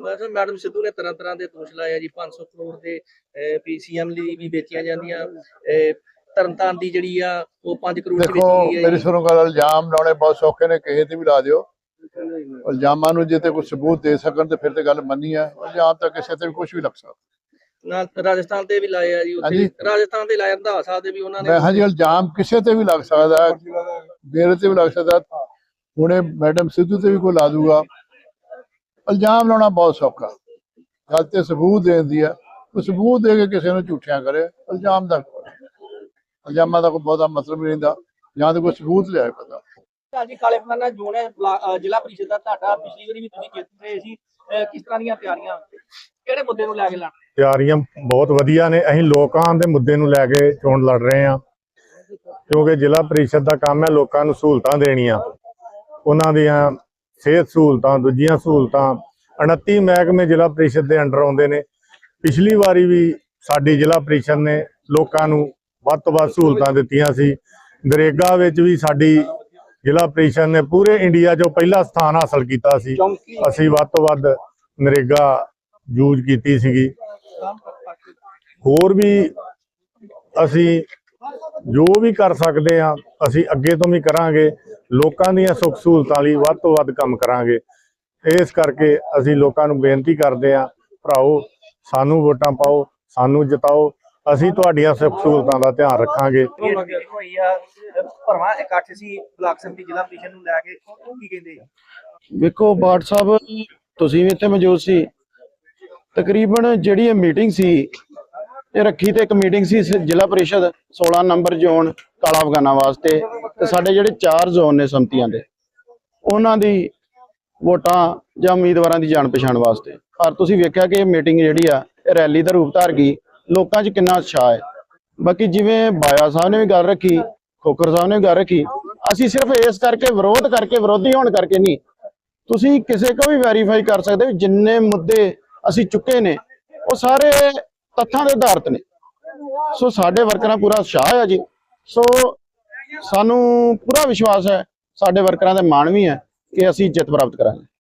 ਵੈਸੇ ਮੈਡਮ ਸਿੱਧੂ ਨੇ ਤਰ੍ਹਾਂ ਤਰ੍ਹਾਂ ਦੇ ਦੋਸ਼ ਲਾਏ ਆ ਜੀ 500 ਕਰੋੜ ਦੇ ਪੀਸੀਐਮ ਲਈ ਵੀ ਵੇਚੀਆਂ ਜਾਂਦੀਆਂ ਤਰਨਤਾਰਨ ਦੀ ਜਿਹੜੀ ਆ ਉਹ 5 ਕਰੋੜ ਦੀ ਵੇਚੀ ਗਈ ਹੈ ਮੇਰੀ। ਸੁਣੋ ਗੱਲ ਇਲਜ਼ਾਮ ਲਾਉਣੇ ਬਹੁਤ ਸੌਖੇ ਨੇ ਕਿਸੇ ਤੇ ਵੀ ਲਾ ਦਿਓ ਇਲਜ਼ਾਮਾਂ ਨੂੰ ਜੇ ਤੇ ਕੋਈ ਸਬੂਤ ਦੇ ਸਕਣ ਤੇ ਫਿਰ ਤੇ ਗੱਲ ਮੰਨੀ ਹੈ ਇਲਜ਼ਾਮ ਤਾਂ ਕਿਸੇ ਤੇ ਵੀ ਕੁਝ ਵੀ ਲੱਗ ਸਕਦਾ ਨਾਲ ਰਾਜਸਥਾਨ ਤੇ ਵੀ ਲਾਏ ਆ ਜੀ ਉੱਥੇ। ਰਾਜਸਥਾਨ ਤੇ ਲਾਇਆ ਰੰਧਾਵਾ ਸਾਹਿਬ ਦੇ ਵੀ ਉਹਨਾਂ ਨੇ ਮੈਂ ਹਾਂਜੀ ਇਲਜ਼ਾਮ ਕਿਸੇ ਤੇ ਵੀ ਲੱਗ ਸਕਦਾ ਮੇਰੇ ਤੇ ਵੀ ਲੱਗ ਸਕਦਾ। ਹੁਣੇ ਮੈਡਮ ਸਿੱਧੂ ਤੇ ਵੀ ਕੋਈ ਲਾ ਦੂਗਾ ਇਲਜ਼ਾਮ ਲਾਉਣਾ ਬਹੁਤ ਸੌਖਾ। ਗੱਲ ਤੇ ਸਬੂਤ ਦੇਣ ਦੀ ਹੈ ਉਹ ਸਬੂਤ ਦੇ ਕੇ ਕਿਸੇ ਨੂੰ ਝੂਠਿਆਂ ਕਰੇ ਇਲਜ਼ਾਮ ਦਾ ਇਲਜ਼ਾਮਾਂ ਦਾ ਕੋਈ ਬਹੁਤਾ ਮਤਲਬ ਨਹੀਂ ਹੁੰਦਾ ਜਾਂ ਤਾਂ ਕੋਈ ਸਬੂਤ ਲਿਆਏ ਪਤਾ ਜੀ ਕਾਲੇ ਫਲਾਨਾ ਜੋਨ ਹੈ ਬਲਾ- ਅਹ ਜ਼ਿਲ੍ਹਾ ਪ੍ਰੀਸ਼ਦ ਦਾ ਤੁਹਾਡਾ ਪਿਛਲੀ ਵਾਰੀ ਵੀ ਤੁਸੀਂ ਜਿੱਤ ਰਹੇ ਸੀ। ਅਹ ਕਿਸ ਤਰ੍ਹਾਂ ਦੀਆਂ ਤਿਆਰੀਆਂ? ਕਿਹੜੇ ਮੁੱਦੇ ਨੂੰ ਲੈ ਕੇ ਲੜ ਤਿਆਰੀਆਂ ਬਹੁਤ ਵਧੀਆ ਨੇ। ਅਸੀਂ ਲੋਕਾਂ ਦੇ ਮੁੱਦੇ ਨੂੰ ਲੈ ਕੇ ਚੋਣ ਲੜ ਰਹੇ ਹਾਂ। ਕਿਉਂਕਿ ਜ਼ਿਲ੍ਹਾ ਪ੍ਰੀਸ਼ਦ ਦਾ ਕੰਮ ਹੈ ਲੋਕਾਂ ਨੂੰ ਸਹੂਲਤਾਂ ਦੇਣੀਆਂ। ਉਹਨਾਂ ਦੀਆਂ ਸਿਹਤ ਸਹੂਲਤਾਂ ਦੂਜੀਆਂ ਸਹੂਲਤਾਂ 29 ਮਹਿਕਮੇ ਜ਼ਿਲ੍ਹਾ ਪ੍ਰੀਸ਼ਦ ਦੇ ਅੰਡਰ ਆਉਂਦੇ ਨੇ। ਪਿਛਲੀ ਵਾਰੀ ਵੀ ਸਾਡੀ ਜ਼ਿਲ੍ਹਾ ਪ੍ਰੀਸ਼ਦ ਨੇ ਲੋਕਾਂ ਨੂੰ ਵੱਧ ਤੋਂ ਵੱਧ ਸਹੂਲਤਾਂ ਦਿੱਤੀਆਂ ਸੀ। ਨਰੇਗਾ ਵਿੱਚ ਵੀ ਸਾਡੀ ਜ਼ਿਲ੍ਹਾ ਪ੍ਰੀਸ਼ਦ ਨੇ ਪੂਰੇ ਇੰਡੀਆ 'ਚੋਂ ਪਹਿਲਾ ਸਥਾਨ ਹਾਸਲ ਕੀਤਾ ਸੀ। ਅਸੀਂ ਵੱਧ ਤੋਂ ਵੱਧ ਨਰੇਗਾ ਯੂਜ਼ ਕੀਤੀ ਸੀਗੀ। ਹੋਰ ਵੀ ਅਸੀਂ ਜੋ ਵੀ ਕਰ ਸਕਦੇ ਆ ਅਸੀਂ ਅੱਗੇ ਤੋਂ ਵੀ ਕਰਾਂਗੇ। ਲੋਕਾਂ ਦੀਆਂ ਸੁੱਖ ਸਹੂਲਤਾਂ ਲਈ ਵੱਧ ਤੋਂ ਵੱਧ ਕੰਮ ਕਰਾਂਗੇ। ਇਸ ਕਰਕੇ ਅਸੀਂ ਲੋਕਾਂ ਨੂੰ ਬੇਨਤੀ ਕਰਦੇ ਆ ਭਰਾਓ ਸਾਨੂੰ ਵੋਟਾਂ ਪਾਓ ਸਾਨੂੰ ਜਿਤਾਓ। ਅਸੀਂ ਤੁਹਾਡੀਆਂ ਸੁੱਖ ਸਹੂਲਤਾਂ ਦਾ ਧਿਆਨ ਰੱਖਾਂਗੇ। ਹੋਈ ਆ ਭਰਵਾ ਇਕੱਠ ਸੀ ਬਲਾਕ ਸੰਮਤੀ ਜ਼ਿਲ੍ਹਾ ਪ੍ਰੀਸ਼ਦ ਨੂੰ ਲੈ ਕੇ ਉਹ ਕੀ ਕਹਿੰਦੇ ਆ? ਵੇਖੋ ਬਾਟ ਸਾਹਿਬ ਤੁਸੀਂ ਵੀ ਇੱਥੇ ਮੌਜੂਦ ਸੀ। ਤਕਰੀਬਨ ਜਿਹੜੀ ਇਹ ਮੀਟਿੰਗ ਸੀ ਇਹ ਰੱਖੀ ਤੇ ਇੱਕ ਮੀਟਿੰਗ ਸੀ ਜ਼ਿਲ੍ਹਾ ਪ੍ਰੀਸ਼ਦ 16 ਨੰਬਰ ਜ਼ੋਨ ਕਾਲਾ ਅਫਗਾਨਾ ਵਾਸਤੇ ਤੇ ਸਾਡੇ ਜਿਹੜੇ ਚਾਰ ਜ਼ੋਨ ਨੇ ਸੰਮਤੀਆਂ ਦੇ, ਉਹਨਾਂ ਦੀ ਵੋਟਾਂ ਜਾਂ ਉਮੀਦਵਾਰਾਂ ਦੀ ਜਾਣ ਪਛਾਣ ਵਾਸਤੇ। ਪਰ ਤੁਸੀਂ ਵੇਖਿਆ ਕਿ ਇਹ ਮੀਟਿੰਗ ਜਿਹੜੀ ਆ, ਇਹ ਰੈਲੀ ਦਾ ਰੂਪ ਧਾਰ ਗਈ, ਲੋਕਾਂ 'ਚ ਕਿੰਨਾ ਉਤਸ਼ਾਹ ਹੈ। ਬਾਕੀ ਜਿਵੇਂ ਬਾਇਆ ਸਾਹਿਬ ਨੇ ਵੀ ਗੱਲ ਰੱਖੀ, ਖੋਖਰ ਸਾਹਿਬ ਨੇ ਵੀ ਗੱਲ ਰੱਖੀ, ਅਸੀਂ ਸਿਰਫ ਇਸ ਕਰਕੇ ਵਿਰੋਧ ਕਰਕੇ, ਵਿਰੋਧੀ ਹੋਣ ਕਰਕੇ ਨਹੀਂ। ਤੁਸੀਂ ਕਿਸੇ ਕੋ ਵੀ ਵੈਰੀਫਾਈ ਕਰ ਸਕਦੇ ਹੋ, ਜਿੰਨੇ ਮੁੱਦੇ ਅਸੀਂ ਚੁੱਕੇ ਨੇ, ਉਹ ਸਾਰੇ ਤੱਥਾਂ ਦੇ ਆਧਾਰਿਤ ਨੇ। ਸੋ ਸਾਡੇ ਵਰਕਰਾਂ ਪੂਰਾ ਉਤਸ਼ਾਹ ਹੈ ਜੀ। ਸੋ ਸਾਨੂੰ ਪੂਰਾ ਵਿਸ਼ਵਾਸ ਹੈ, ਸਾਡੇ ਵਰਕਰਾਂ ਦਾ ਮਾਣ ਵੀ ਹੈ ਕਿ ਅਸੀਂ ਜਿੱਤ ਪ੍ਰਾਪਤ ਕਰਾਂਗੇ।